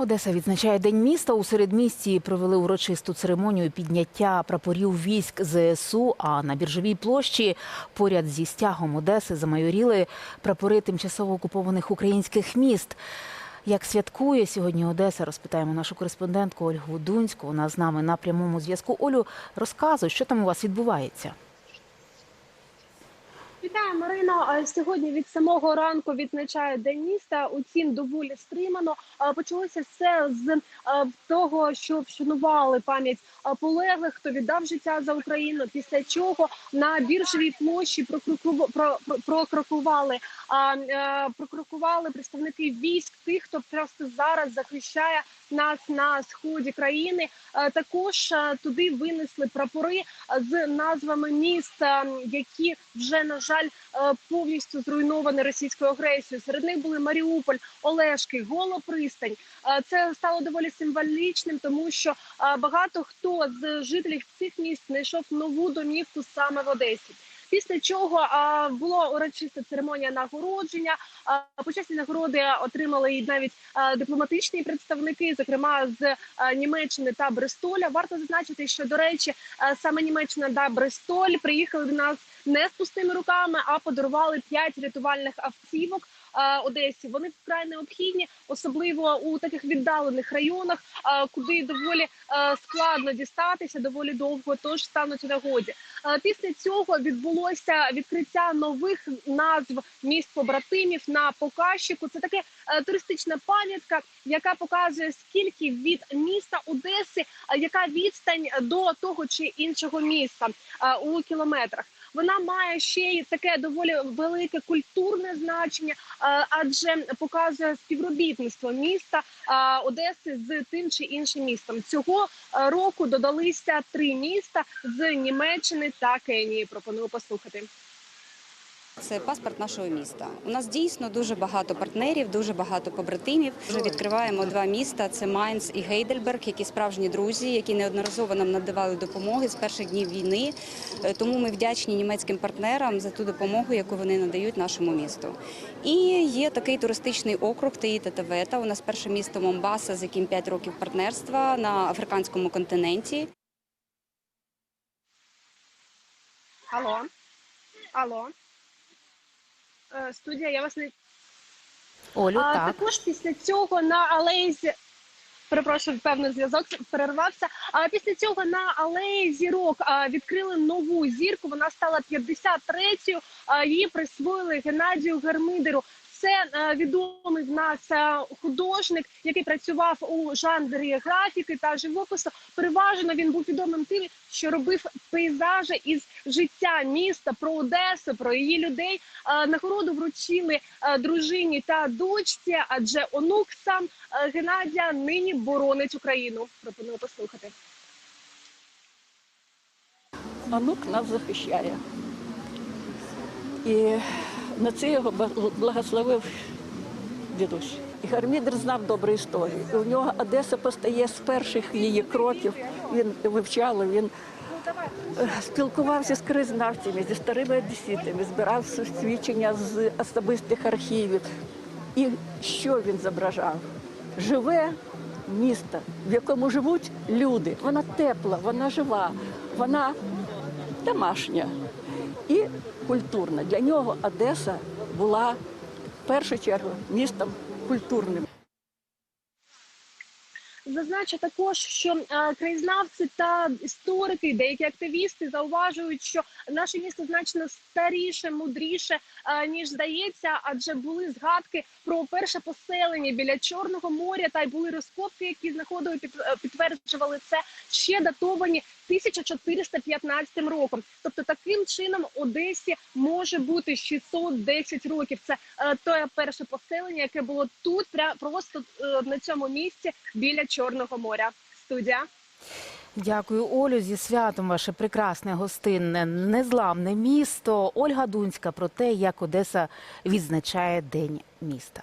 Одеса відзначає День міста. У середмісті провели урочисту церемонію підняття прапорів військ ЗСУ. А на біржовій площі поряд зі стягом Одеси замайоріли прапори тимчасово окупованих українських міст. Як святкує сьогодні Одеса, розпитаємо нашу кореспондентку Ольгу Дунську. Вона з нами на прямому зв'язку. Олю, розказуй, що там у вас відбувається. Вітаю, Марино. Е, Сьогодні від самого ранку відзначає День міста. Утім, доволі стримано. Е, Почалося все з е, того, що вшанували пам'ять полеглих, хто віддав життя за Україну. Після чого на біржовій площі прокрокували прокрокували представники військ, тих, хто просто зараз захищає нас на сході країни. Також туди винесли прапори з назвами міст, які вже на жаль е, повністю зруйновані російською агресією. Серед них були Маріуполь, Олешки, Голопристань. Е, Це стало доволі символічним, тому що е, багато хто з жителів цих міст знайшов нову домівку саме в Одесі. Після чого а, була урочиста церемонія нагородження. А, почесні нагороди отримали і навіть а, дипломатичні представники, зокрема з а, Німеччини та Брестоля. Варто зазначити, що до речі, а, саме Німеччина та Брестоль приїхали до нас не з пустими руками, а подарували п'ять рятувальних автівок. Одесі вони вкрай необхідні, особливо у таких віддалених районах, куди доволі складно дістатися, доволі довго, тож стануть у нагоді. Е, Після цього відбулося відкриття нових назв міст побратимів на Покащику. Це таке е, туристична пам'ятка, яка показує скільки від міста Одеси, е, яка відстань до того чи іншого міста е, у кілометрах. Вона має ще й таке доволі велике культурне значення, е, адже показує співробітництво міста е, Одеси з тим чи іншим містом. Цього е, року додалися три міста з Німеччини та Кенії. Пропоную послухати. Це паспорт нашого міста. У нас дійсно дуже багато партнерів, дуже багато побратимів. Вже відкриваємо два міста: це Майнц і Гейдельберг, які справжні друзі, які неодноразово нам надавали допомоги з перших днів війни. Е, Тому ми вдячні німецьким партнерам за ту допомогу, яку вони надають нашому місту. І є такий туристичний округ Таїта Тавета. У нас перше місто Момбаса, з яким 5 років партнерства на африканському континенті. Алло, алло. Е, Студія, я вас не Олю, а, так. також після цього на алеї Зі- Перепрошую, певно, зв'язок перервався. А після цього на алеї зірок а, відкрили нову зірку. Вона стала 53-ю. Її присвоїли Геннадію Гермидеру. Це е, відомий в нас е, художник, який працював у жанрі графіки та живопису. Переважно він був відомим тим, що робив пейзажі із життя міста про Одесу, про її людей. Е, Нагороду вручили дружині та дочці, адже онук сам Геннадія нині боронить Україну. Пропоную послухати. Онук нас захищає. І на це його благословив дідусь. І Гармідер знав добру історію. І у нього Одеса постає з перших її кроків. Він вивчав, він е, спілкувався з краєзнавцями, зі старими одеситами, збирав свідчення з особистих архівів. І що він зображав? Живе місто, в якому живуть люди. Вона тепла, вона жива, вона домашня культурна. Для нього Одеса була в першу чергу містом культурним. Зазначу також, що е, краєзнавці та історики, деякі активісти зауважують, що наше місто значно старіше, мудріше е, ніж здається, адже були згадки про перше поселення біля Чорного моря, та й були розкопки, які знаходили е, підтверджували це ще датовані 1415 роком. Тобто таким чином Одесі може бути 610 років. Це те перше поселення, яке було тут, просто на цьому місці біля Чорного моря. Студія. Дякую, Олю. Зі святом ваше прекрасне гостинне, незламне місто. Ольга Дунська про те, як Одеса відзначає День міста.